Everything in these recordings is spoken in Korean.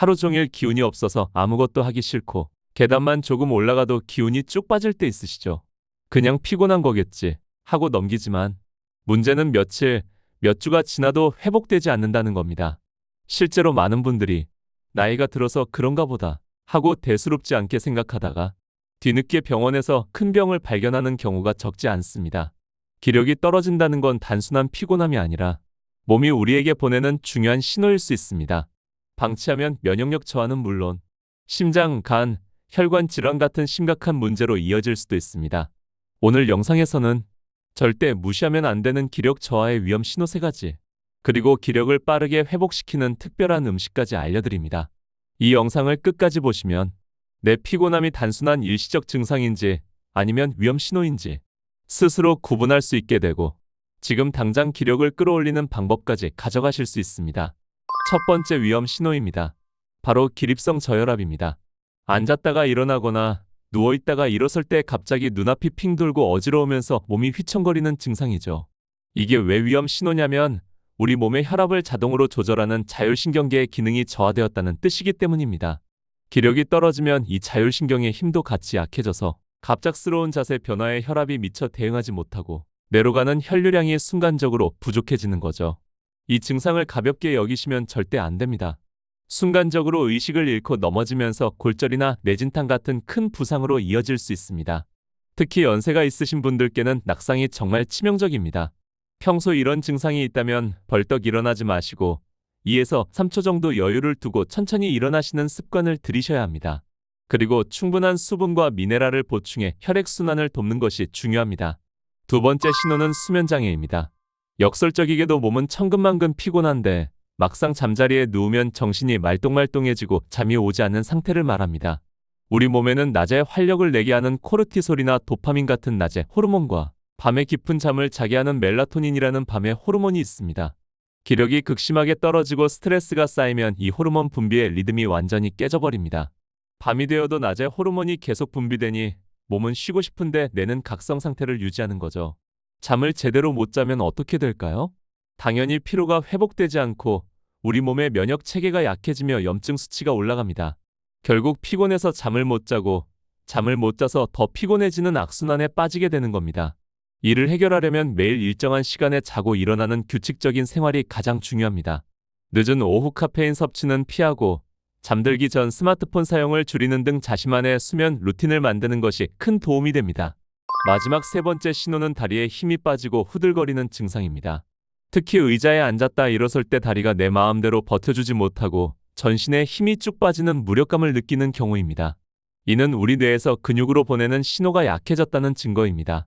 하루 종일 기운이 없어서 아무것도 하기 싫고 계단만 조금 올라가도 기운이 쭉 빠질 때 있으시죠? 그냥 피곤한 거겠지 하고 넘기지만 문제는 며칠, 몇 주가 지나도 회복되지 않는다는 겁니다. 실제로 많은 분들이 나이가 들어서 그런가 보다 하고 대수롭지 않게 생각하다가 뒤늦게 병원에서 큰 병을 발견하는 경우가 적지 않습니다. 기력이 떨어진다는 건 단순한 피곤함이 아니라 몸이 우리에게 보내는 중요한 신호일 수 있습니다. 방치하면 면역력 저하는 물론 심장, 간, 혈관 질환 같은 심각한 문제로 이어질 수도 있습니다. 오늘 영상에서는 절대 무시하면 안 되는 기력 저하의 위험 신호 세 가지, 그리고 기력을 빠르게 회복시키는 특별한 음식까지 알려드립니다. 이 영상을 끝까지 보시면 내 피곤함이 단순한 일시적 증상인지 아니면 위험 신호인지 스스로 구분할 수 있게 되고 지금 당장 기력을 끌어올리는 방법까지 가져가실 수 있습니다. 첫 번째 위험 신호입니다. 바로 기립성 저혈압입니다. 앉았다가 일어나거나 누워있다가 일어설 때 갑자기 눈앞이 핑 돌고 어지러우면서 몸이 휘청거리는 증상이죠. 이게 왜 위험 신호냐면 우리 몸의 혈압을 자동으로 조절하는 자율신경계의 기능이 저하되었다는 뜻이기 때문입니다. 기력이 떨어지면 이 자율신경의 힘도 같이 약해져서 갑작스러운 자세 변화에 혈압이 미처 대응하지 못하고 뇌로 가는 혈류량이 순간적으로 부족해지는 거죠. 이 증상을 가볍게 여기시면 절대 안 됩니다. 순간적으로 의식을 잃고 넘어지면서 골절이나 뇌진탕 같은 큰 부상으로 이어질 수 있습니다. 특히 연세가 있으신 분들께는 낙상이 정말 치명적입니다. 평소 이런 증상이 있다면 벌떡 일어나지 마시고 2에서 3초 정도 여유를 두고 천천히 일어나시는 습관을 들이셔야 합니다. 그리고 충분한 수분과 미네랄을 보충해 혈액순환을 돕는 것이 중요합니다. 두 번째 신호는 수면장애입니다. 역설적이게도 몸은 천근만근 피곤한데 막상 잠자리에 누우면 정신이 말똥말똥해지고 잠이 오지 않는 상태를 말합니다. 우리 몸에는 낮에 활력을 내게 하는 코르티솔이나 도파민 같은 낮의 호르몬과 밤에 깊은 잠을 자게 하는 멜라토닌이라는 밤의 호르몬이 있습니다. 기력이 극심하게 떨어지고 스트레스가 쌓이면 이 호르몬 분비의 리듬이 완전히 깨져버립니다. 밤이 되어도 낮에 호르몬이 계속 분비되니 몸은 쉬고 싶은데 뇌는 각성 상태를 유지하는 거죠. 잠을 제대로 못 자면 어떻게 될까요? 당연히 피로가 회복되지 않고 우리 몸의 면역 체계가 약해지며 염증 수치가 올라갑니다. 결국 피곤해서 잠을 못 자고 잠을 못 자서 더 피곤해지는 악순환에 빠지게 되는 겁니다. 이를 해결하려면 매일 일정한 시간에 자고 일어나는 규칙적인 생활이 가장 중요합니다. 늦은 오후 카페인 섭취는 피하고 잠들기 전 스마트폰 사용을 줄이는 등 자신만의 수면 루틴을 만드는 것이 큰 도움이 됩니다. 마지막 세 번째 신호는 다리에 힘이 빠지고 후들거리는 증상입니다. 특히 의자에 앉았다 일어설 때 다리가 내 마음대로 버텨주지 못하고 전신에 힘이 쭉 빠지는 무력감을 느끼는 경우입니다. 이는 우리 뇌에서 근육으로 보내는 신호가 약해졌다는 증거입니다.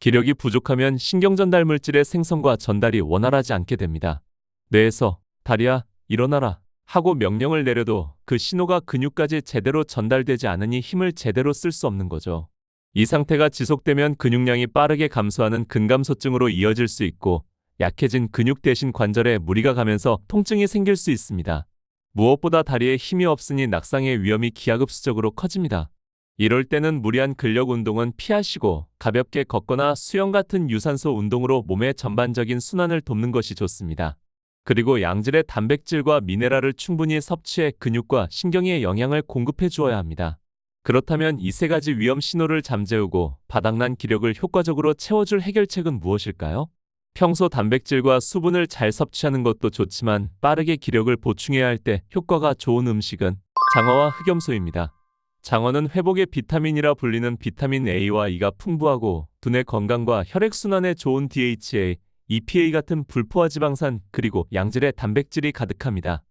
기력이 부족하면 신경전달 물질의 생성과 전달이 원활하지 않게 됩니다. 뇌에서 다리야 일어나라 하고 명령을 내려도 그 신호가 근육까지 제대로 전달되지 않으니 힘을 제대로 쓸 수 없는 거죠. 이 상태가 지속되면 근육량이 빠르게 감소하는 근감소증으로 이어질 수 있고 약해진 근육 대신 관절에 무리가 가면서 통증이 생길 수 있습니다. 무엇보다 다리에 힘이 없으니 낙상의 위험이 기하급수적으로 커집니다. 이럴 때는 무리한 근력 운동은 피하시고 가볍게 걷거나 수영 같은 유산소 운동으로 몸의 전반적인 순환을 돕는 것이 좋습니다. 그리고 양질의 단백질과 미네랄을 충분히 섭취해 근육과 신경에 영양을 공급해 주어야 합니다. 그렇다면 이 세 가지 위험 신호를 잠재우고 바닥난 기력을 효과적으로 채워줄 해결책은 무엇일까요? 평소 단백질과 수분을 잘 섭취하는 것도 좋지만 빠르게 기력을 보충해야 할 때 효과가 좋은 음식은 장어와 흑염소입니다. 장어는 회복의 비타민이라 불리는 비타민 A와 E가 풍부하고 두뇌 건강과 혈액순환에 좋은 DHA, EPA 같은 불포화 지방산 그리고 양질의 단백질이 가득합니다.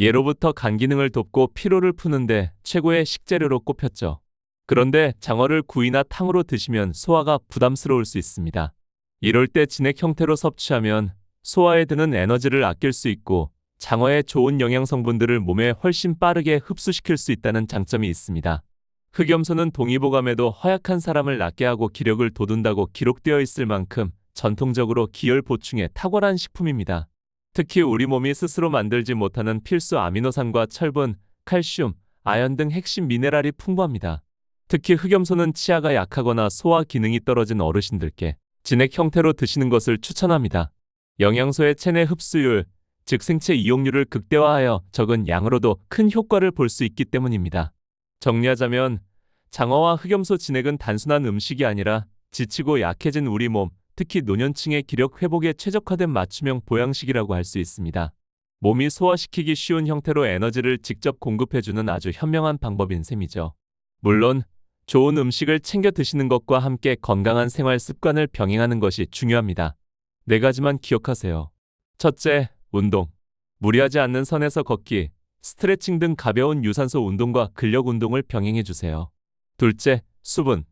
예로부터 간 기능을 돕고 피로를 푸는데 최고의 식재료로 꼽혔죠. 그런데 장어를 구이나 탕으로 드시면 소화가 부담스러울 수 있습니다. 이럴 때 진액 형태로 섭취하면 소화에 드는 에너지를 아낄 수 있고 장어의 좋은 영양 성분들을 몸에 훨씬 빠르게 흡수시킬 수 있다는 장점이 있습니다. 흑염소는 동의보감에도 허약한 사람을 낫게 하고 기력을 돋운다고 기록되어 있을 만큼 전통적으로 기혈 보충에 탁월한 식품입니다. 특히 우리 몸이 스스로 만들지 못하는 필수 아미노산과 철분, 칼슘, 아연 등 핵심 미네랄이 풍부합니다. 특히 흑염소는 치아가 약하거나 소화 기능이 떨어진 어르신들께 진액 형태로 드시는 것을 추천합니다. 영양소의 체내 흡수율, 즉 생체 이용률을 극대화하여 적은 양으로도 큰 효과를 볼 수 있기 때문입니다. 정리하자면 장어와 흑염소 진액은 단순한 음식이 아니라 지치고 약해진 우리 몸, 특히 노년층의 기력 회복에 최적화된 맞춤형 보양식이라고 할 수 있습니다. 몸이 소화시키기 쉬운 형태로 에너지를 직접 공급해주는 아주 현명한 방법인 셈이죠. 물론 좋은 음식을 챙겨 드시는 것과 함께 건강한 생활 습관을 병행하는 것이 중요합니다. 네 가지만 기억하세요. 첫째, 운동. 무리하지 않는 선에서 걷기, 스트레칭 등 가벼운 유산소 운동과 근력 운동을 병행해 주세요. 둘째, 수분.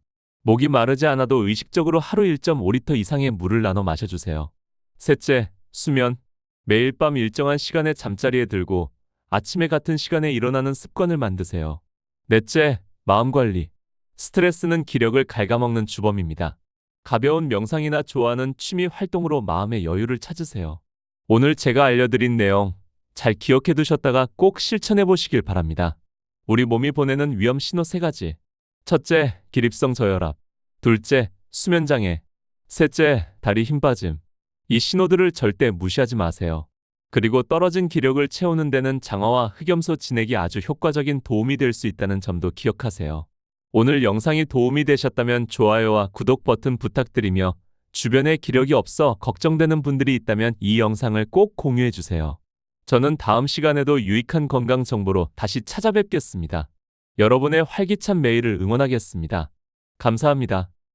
목이 마르지 않아도 의식적으로 하루 1.5리터 이상의 물을 나눠 마셔주세요. 셋째, 수면. 매일 밤 일정한 시간에 잠자리에 들고 아침에 같은 시간에 일어나는 습관을 만드세요. 넷째, 마음 관리. 스트레스는 기력을 갉아먹는 주범입니다. 가벼운 명상이나 좋아하는 취미 활동으로 마음의 여유를 찾으세요. 오늘 제가 알려드린 내용 잘 기억해 두셨다가 꼭 실천해 보시길 바랍니다. 우리 몸이 보내는 위험 신호 세 가지. 첫째, 기립성 저혈압. 둘째, 수면장애. 셋째, 다리 힘 빠짐. 이 신호들을 절대 무시하지 마세요. 그리고 떨어진 기력을 채우는 데는 장어와 흑염소 진액이 아주 효과적인 도움이 될 수 있다는 점도 기억하세요. 오늘 영상이 도움이 되셨다면 좋아요와 구독 버튼 부탁드리며 주변에 기력이 없어 걱정되는 분들이 있다면 이 영상을 꼭 공유해 주세요. 저는 다음 시간에도 유익한 건강 정보로 다시 찾아뵙겠습니다. 여러분의 활기찬 매일을 응원하겠습니다. 감사합니다.